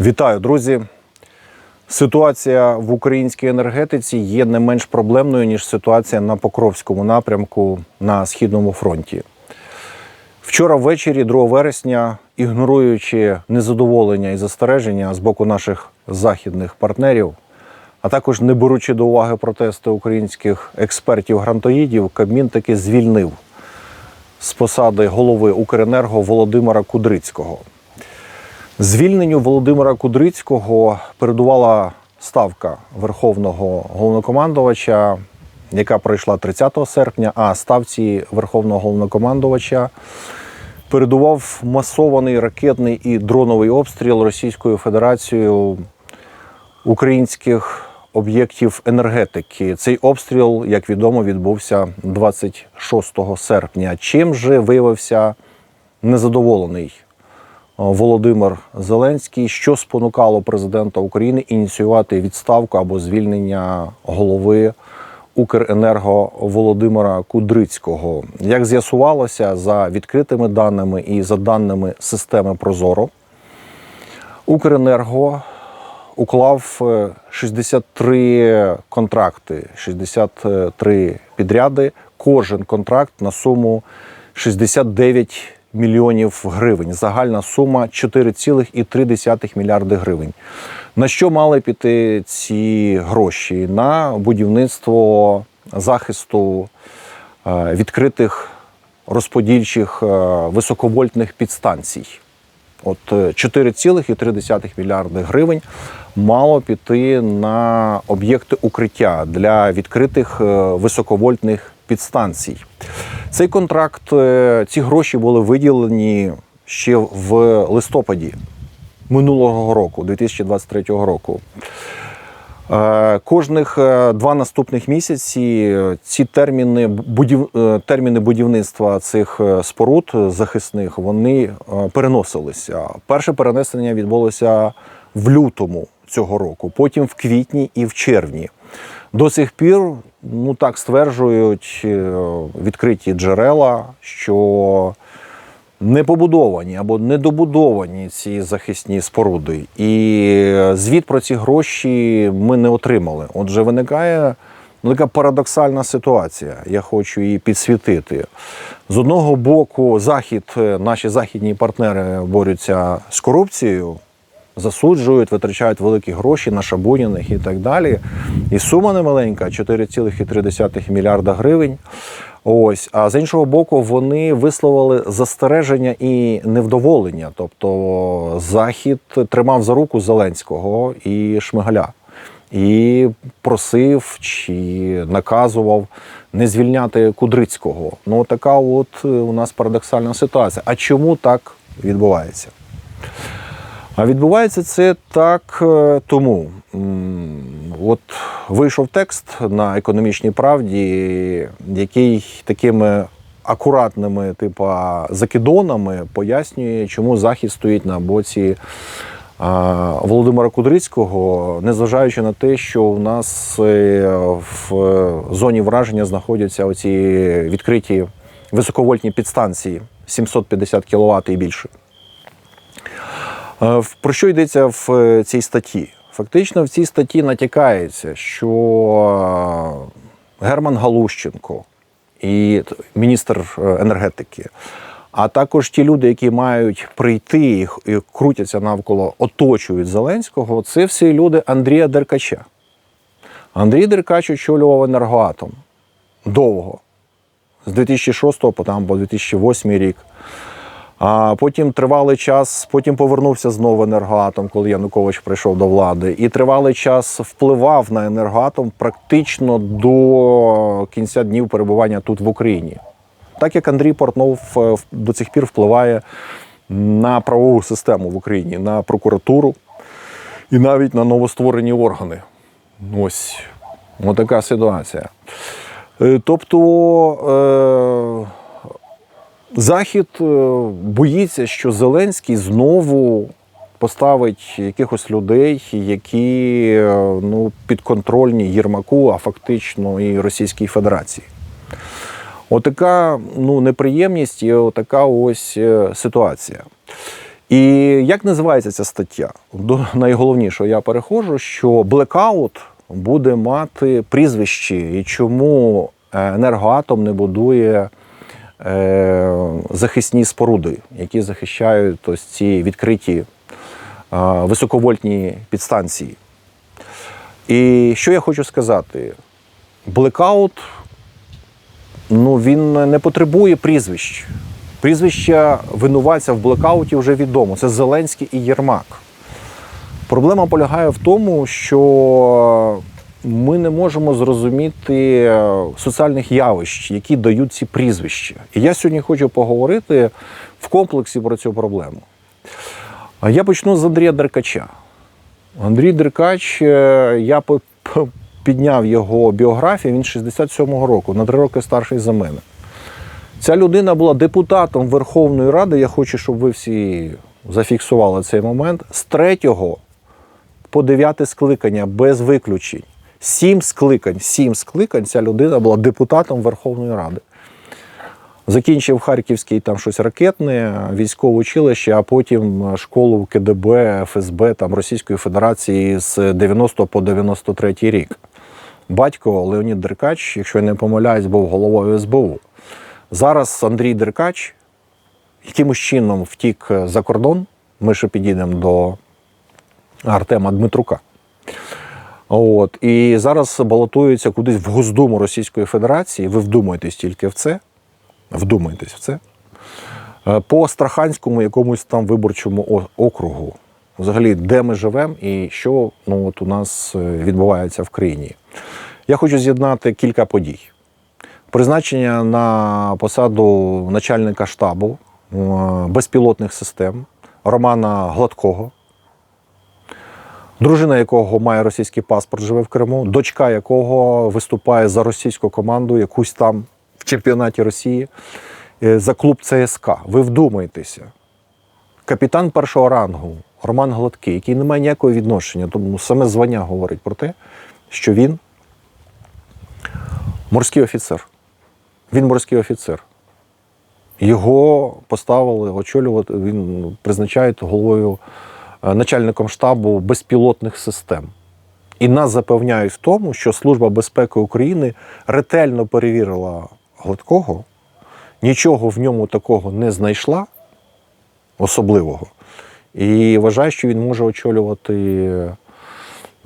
Вітаю, друзі! Ситуація в українській енергетиці є не менш проблемною, ніж ситуація на Покровському напрямку на Східному фронті. Вчора ввечері, 2 вересня, ігноруючи незадоволення і застереження з боку наших західних партнерів, а також не беручи до уваги протести українських експертів-грантоїдів, Кабмін таки звільнив з посади голови Укренерго Володимира Кудрицького. Звільненню Володимира Кудрицького передувала ставка верховного головнокомандувача, яка пройшла 30 серпня. А ставці верховного головнокомандувача передував масований ракетний і дроновий обстріл Російською Федерацією українських об'єктів енергетики. Цей обстріл, як відомо, відбувся 26 серпня. Чим же виявився незадоволений Володимир Зеленський, що спонукало президента України ініціювати відставку або звільнення голови Укренерго Володимира Кудрицького. Як з'ясувалося за відкритими даними і за даними системи Прозоро, Укренерго уклав е, 63 контракти, 63 підряди. Кожен контракт на суму 69 мільйонів гривень. Загальна сума 4,3 мільярди гривень. На що мали піти ці гроші? На будівництво захисту е, відкритих розподільчих е, високовольтних підстанцій. От е, 4,3 мільярди гривень мало піти на об'єкти укриття для відкритих е, високовольтних підстанцій. Цей контракт, е, ці гроші були виділені ще в листопаді минулого року, 2023 року. Е, Кожних е, два наступних місяці ці терміни будів... терміни будівництва цих споруд захисних вони переносилися. Перше перенесення відбулося в лютому цього року, потім в квітні і в червні. До сих пір, ну так стверджують е, відкриті джерела, що не побудовані або недобудовані ці захисні споруди. І звіт про ці гроші ми не отримали. Отже, виникає ну, така парадоксальна ситуація. Я хочу її підсвітити. З одного боку, захід, е, наші західні партнери борються з корупцією. Засуджують, витрачають великі гроші на шабуніних і так далі. І сума немаленька 4,3 мільярда гривень. Ось, а з іншого боку, вони висловили застереження і невдоволення. Тобто Захід тримав за руку Зеленського і Шмигаля і просив чи наказував не звільняти Кудрицького. Ну, така от е, у нас парадоксальна ситуація. А чому так відбувається? А відбувається це так е, тому. От вийшов текст на економічній правді, який такими акуратними, типа закидонами пояснює, чому захід стоїть на боці Володимира Кудрицького, незважаючи на те, що у нас е, в зоні враження знаходяться оці відкриті високовольтні підстанції 750 кВт і більше. Е, Про що йдеться в е, цій статті? Фактично в цій статті натякається, що е, Герман Галущенко і міністр енергетики, а також ті люди, які мають прийти і крутяться навколо, оточують Зеленського, це всі люди Андрія Деркача. Андрій Деркач очолював енергоатом довго, з 2006 по там по 2008 рік. А потім тривалий час, потім повернувся знову енергоатом, коли Янукович прийшов до влади, і тривалий час впливав на енергоатом практично до кінця днів перебування тут в Україні. Так як Андрій Портнов е, до цих пір впливає на правову систему в Україні, на прокуратуру і навіть на новостворені органи. Ось така ситуація. Е, Тобто. Е- Захід е, боїться, що Зеленський знову поставить якихось людей, які е, ну, підконтрольні Єрмаку, а фактично і Російській Федерації. Отака ну, неприємність і отака ось е, ситуація. І як називається ця стаття? До найголовнішого я переходжу, що блекаут буде мати прізвище, і чому енергоатом не будує захисні споруди, які захищають ось ці відкриті е, високовольтні підстанції. І що я хочу сказати? Блекаут ну, він не потребує прізвищ. Прізвища винуватця в блекауті вже відомо. Це Зеленський і Єрмак. Проблема полягає в тому, що ми не можемо зрозуміти е, соціальних явищ, які дають ці прізвища. І я сьогодні хочу поговорити в комплексі про цю проблему. Я почну з Андрія Деркача. Андрій Деркач, е, я підняв його біографію, він 67-го року, на три роки старший за мене. Ця людина була депутатом Верховної Ради. Я хочу, щоб ви всі зафіксували цей момент. З 3 по 9 скликання без виключень. Сім скликань, сім скликань ця людина була депутатом Верховної Ради. Закінчив Харківський там щось ракетне, військове училище, а потім школу в КДБ, ФСБ там, Російської Федерації з 90 по 93 рік. Батько Леонід Деркач, якщо я не помиляюсь, був головою СБУ. Зараз Андрій Деркач якимось чином втік за кордон. Ми ще підійдемо до Артема Дмитрука. От, і зараз балотується кудись в Госдуму Російської Федерації. Ви вдумайтесь тільки в це. Вдумайтесь в це. Е, По Страханському якомусь там виборчому округу. Взагалі, де ми живемо і що ну, от у нас е, відбувається в країні. Я хочу з'єднати кілька подій. Призначення на посаду начальника штабу е, безпілотних систем Романа Гладкого, дружина якого має російський паспорт, живе в Криму, дочка якого виступає за російську команду, якусь там в чемпіонаті Росії, е, за клуб ЦСК. Ви вдумайтеся. Капітан першого рангу Роман Гладкий, який не має ніякого відношення, тому саме звання говорить про те, що він морський офіцер. Він морський офіцер. Його поставили очолювати, він призначає головою е, начальником штабу безпілотних систем. І нас запевняють в тому, що Служба безпеки України ретельно перевірила Гладкого, нічого в ньому такого не знайшла особливого. І вважає, що він може очолювати,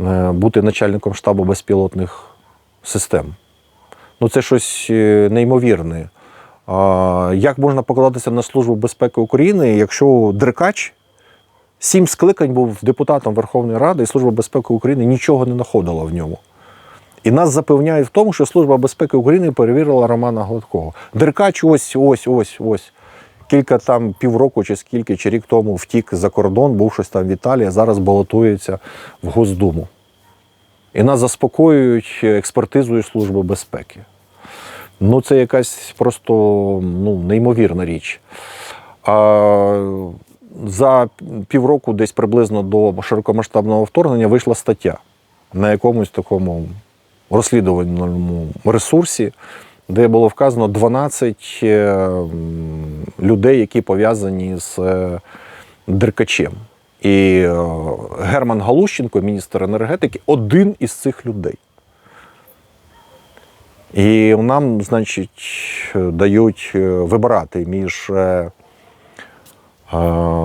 е, бути начальником штабу безпілотних систем. Ну, це щось е, неймовірне. Як можна покладатися на Службу безпеки України, якщо Деркач сім скликань був депутатом Верховної Ради, і Служба безпеки України нічого не знаходила в ньому. І нас запевняють в тому, що Служба безпеки України перевірила Романа Гладкого. Деркач ось, ось, ось, ось. Кілька там півроку чи скільки, чи рік тому втік за кордон, був щось там в Італії, зараз балотується в Госдуму. І нас заспокоюють експертизою Служби безпеки. Ну, це якась просто ну, неймовірна річ. А, за півроку, десь приблизно до широкомасштабного вторгнення, вийшла стаття на якомусь такому розслідувальному ресурсі, де було вказано 12 е, людей, які пов'язані з е, Деркачем. І е, Герман Галущенко, міністр енергетики, один із цих людей. І нам, значить, дають вибирати між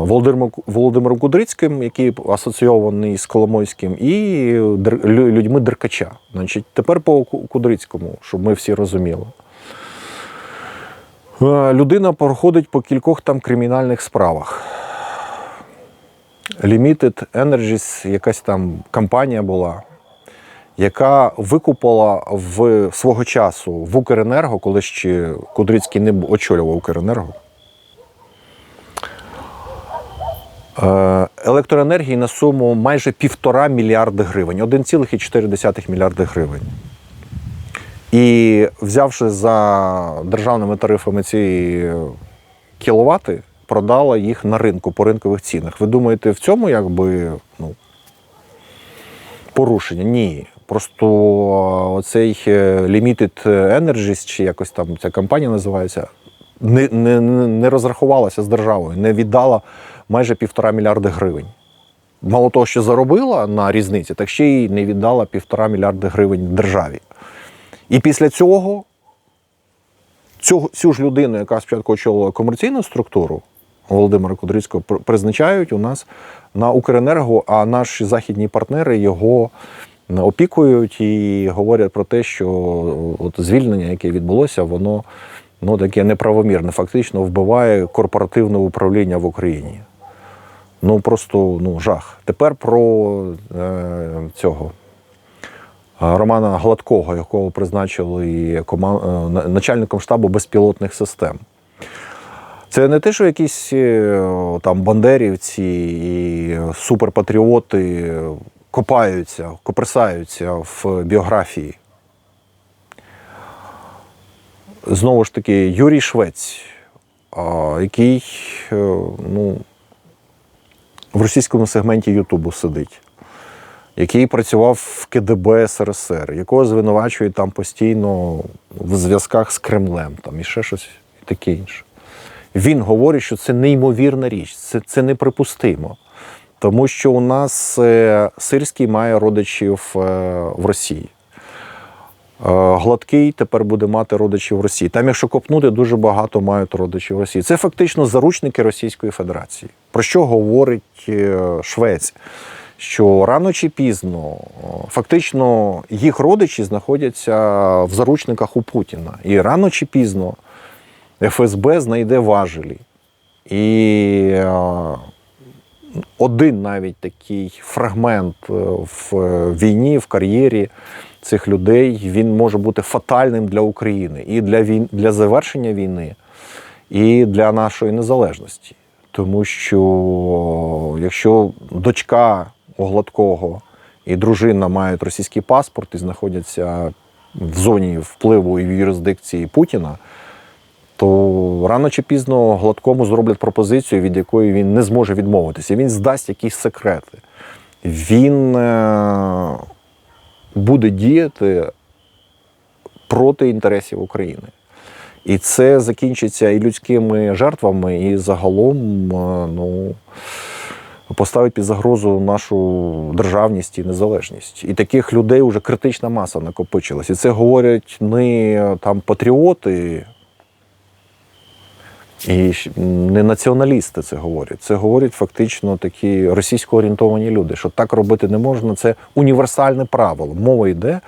Володимиром, Кудрицьким, який асоційований з Коломойським, і людьми Деркача. Значить, тепер по Кудрицькому, щоб ми всі розуміли. Людина проходить по кількох там кримінальних справах. Limited Energies, якась там компанія була, яка викупила в свого часу в Укренерго, коли ще Кудрицький не очолював Укренерго. е, Електроенергії на суму майже півтора мільярди гривень, 1,4 мільярди гривень. І взявши за державними тарифами ці кіловати, продала їх на ринку по ринкових цінах. Ви думаєте, в цьому якби ну, порушення? Ні. Просто оцей е, Limited Energies, чи якось там ця компанія називається, не, не не розрахувалася з державою, не віддала майже півтора мільярди гривень. Мало того, що заробила на різниці, так ще й не віддала півтора мільярди гривень державі. І після цього цю, цю ж людину, яка спочатку очолила комерційну структуру Володимира Кудрицького, призначають у нас на Укренерго, а наші західні партнери його опікують і говорять про те, що от звільнення, яке відбулося, воно ну, таке неправомірне, фактично вбиває корпоративне управління в Україні. Ну просто ну, жах. Тепер про е, цього е, Романа Гладкого, якого призначили кома- е, начальником штабу безпілотних систем. Це не те, що якісь е, там бандерівці і суперпатріоти копаються, копресаються в біографії. Знову ж таки, Юрій Швець, який ну, в російському сегменті Ютубу сидить, який працював в КДБ СРСР, якого звинувачують там постійно в зв'язках з Кремлем, там і ще щось і таке інше. Він говорить, що це неймовірна річ, це, це неприпустимо. Тому що у нас е, Сирський має родичів е, в Росії. Е, Гладкий тепер буде мати родичів в Росії. Там, якщо копнути, дуже багато мають родичів в Росії. Це фактично заручники Російської Федерації. Про що говорить е, Швець? Що рано чи пізно е, фактично їх родичі знаходяться в заручниках у Путіна. І рано чи пізно ФСБ знайде важелі. І е, один навіть такий фрагмент в війні, в кар'єрі цих людей, він може бути фатальним для України і для, війн, для завершення війни, і для нашої незалежності. Тому що якщо дочка у Гладкого і дружина мають російський паспорт і знаходяться в зоні впливу і в юрисдикції Путіна, то рано чи пізно гладкому зроблять пропозицію, від якої він не зможе відмовитися. Він здасть якісь секрети. Він е, буде діяти проти інтересів України. І це закінчиться і людськими жертвами, і загалом е, ну, поставить під загрозу нашу державність і незалежність. І таких людей вже критична маса накопичилась. І це говорять не там патріоти. І не націоналісти це говорять. Це говорять фактично такі російсько орієнтовані люди, що так робити не можна. Це універсальне правило. Мова йде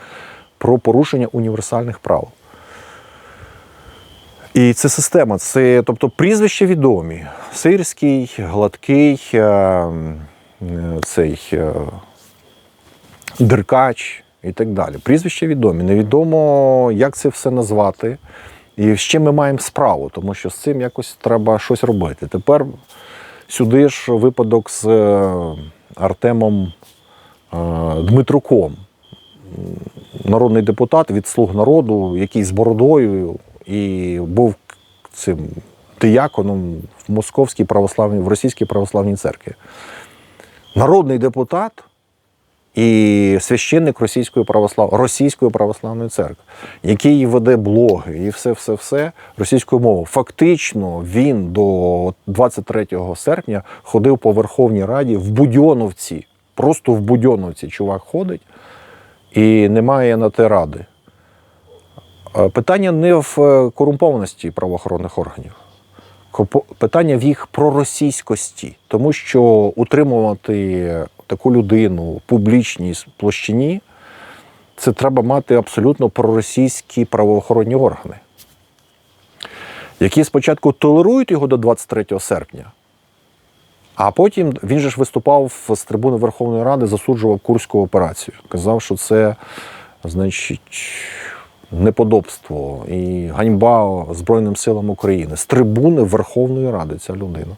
про порушення універсальних правил. І це система, це тобто прізвища відомі: Сирський, Гладкий, е, цей е, Деркач і так далі. Прізвища відомі. Невідомо, як це все назвати. І з чим ми маємо справу, тому що з цим якось треба щось робити. Тепер сюди ж випадок з е, Артемом Дмитруком, народний депутат від слуг народу, який з бородою і був цим дияконом в Московській православній, в Російській православній церкві. Народний депутат і священник Російської православ... Російської православної церкви, який веде блоги і все, все, все російською мовою. Фактично він до 23 серпня ходив по Верховній Раді в Будьоновці. Просто в Будьоновці чувак ходить і немає на те ради. Е, Питання не в е, корумпованості правоохоронних органів. Питання в їх проросійськості, тому що утримувати таку людину в публічній площині це треба мати абсолютно проросійські правоохоронні органи, які спочатку толерують його до 23 серпня, а потім він же ж виступав з трибуни Верховної Ради, засуджував Курську операцію. Казав, що це, значить, неподобство і ганьба Збройним силам України з трибуни Верховної Ради ця людина.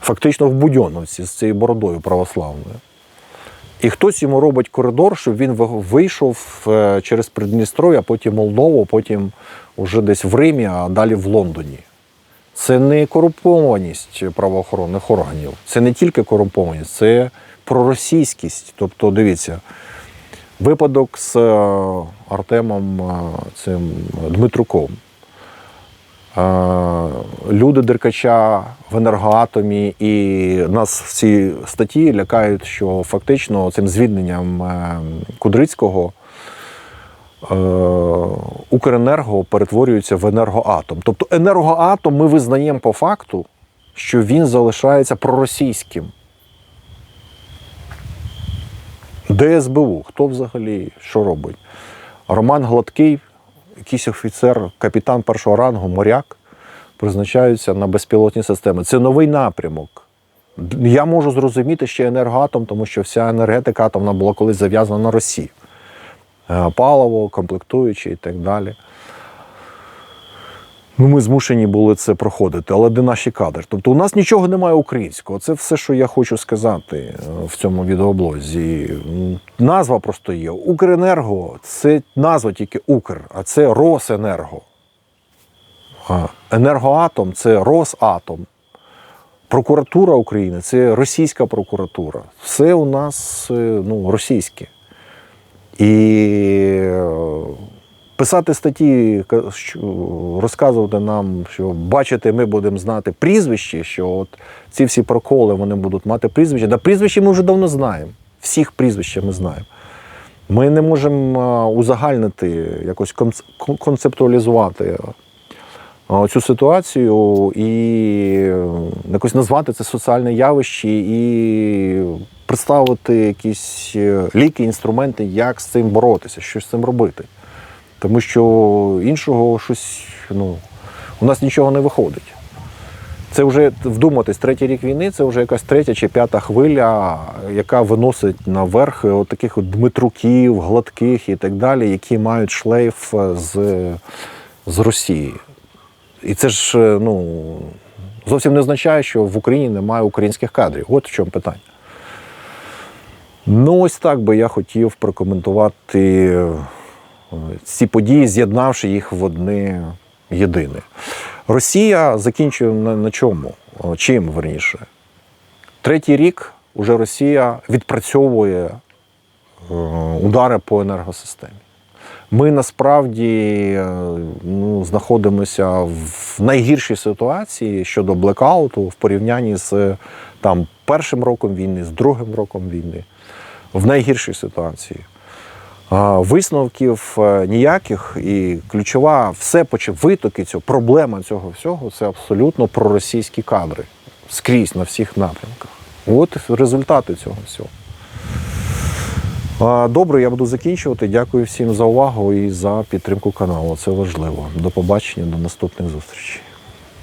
Фактично в Будьоновці з цією бородою православною. І хтось йому робить коридор, щоб він вийшов е, через Придністров'я, потім Молдову, потім уже десь в Римі, а далі в Лондоні. Це не корумпованість правоохоронних органів, це не тільки корумпованість, це проросійськість. Тобто, дивіться, випадок з е, Артемом е, цим Дмитруком. Е, Люди Деркача в енергоатомі, і нас в цій статті лякають, що фактично цим звільненням Кудрицького Укренерго перетворюється в енергоатом. Тобто енергоатом ми визнаємо по факту, що він залишається проросійським. ДСБУ, хто взагалі що робить? Роман Гладкий, якийсь офіцер, капітан першого рангу, моряк, призначаються на безпілотні системи. Це новий напрямок. Я можу зрозуміти ще енергоатом, тому що вся енергетика атомна була колись зав'язана на Росію. Е, Паливо, комплектуючі і так далі. Ну, ми змушені були це проходити, але де наші кадри? Тобто у нас нічого немає українського. Це все, що я хочу сказати е, в цьому відеоблозі. Назва просто є. Укренерго це назва тільки Укр, а це Росенерго. Енергоатом це Росатом. Прокуратура України це російська прокуратура. Все у нас е, ну, російське. І е, писати статті, розказувати нам, що бачите, ми будемо знати прізвище, що от ці всі проколи вони будуть мати прізвище. Да прізвище ми вже давно знаємо. Всіх прізвища ми знаємо. Ми не можемо узагальнити, якось концептуалізувати цю ситуацію і якось назвати це соціальне явище і представити якісь е, ліки, інструменти, як з цим боротися, що з цим робити. Тому що іншого щось, ну, у нас нічого не виходить. Це вже вдуматись, третій рік війни це вже якась третя чи п'ята хвиля, яка виносить наверх от таких от Дмитруків, гладких і так далі, які мають шлейф з, з Росії. І це ж е, ну, зовсім не означає, що в Україні немає українських кадрів. От в чому питання. Ну, ось так би я хотів прокоментувати е, ці події, з'єднавши їх в одне єдине. Росія закінчує на, на чому? Чим верніше? Третій рік уже Росія відпрацьовує е, удари по енергосистемі. Ми насправді е, ну, знаходимося в найгіршій ситуації щодо блекауту в порівнянні з там, першим роком війни, з другим роком війни. В найгіршій ситуації. Висновків е, ніяких, і ключова все витоки цього, проблема цього всього це абсолютно проросійські кадри скрізь на всіх напрямках. От результати цього всього. Добре, я буду закінчувати. Дякую всім за увагу і за підтримку каналу. Це важливо. До побачення, до наступних зустрічей.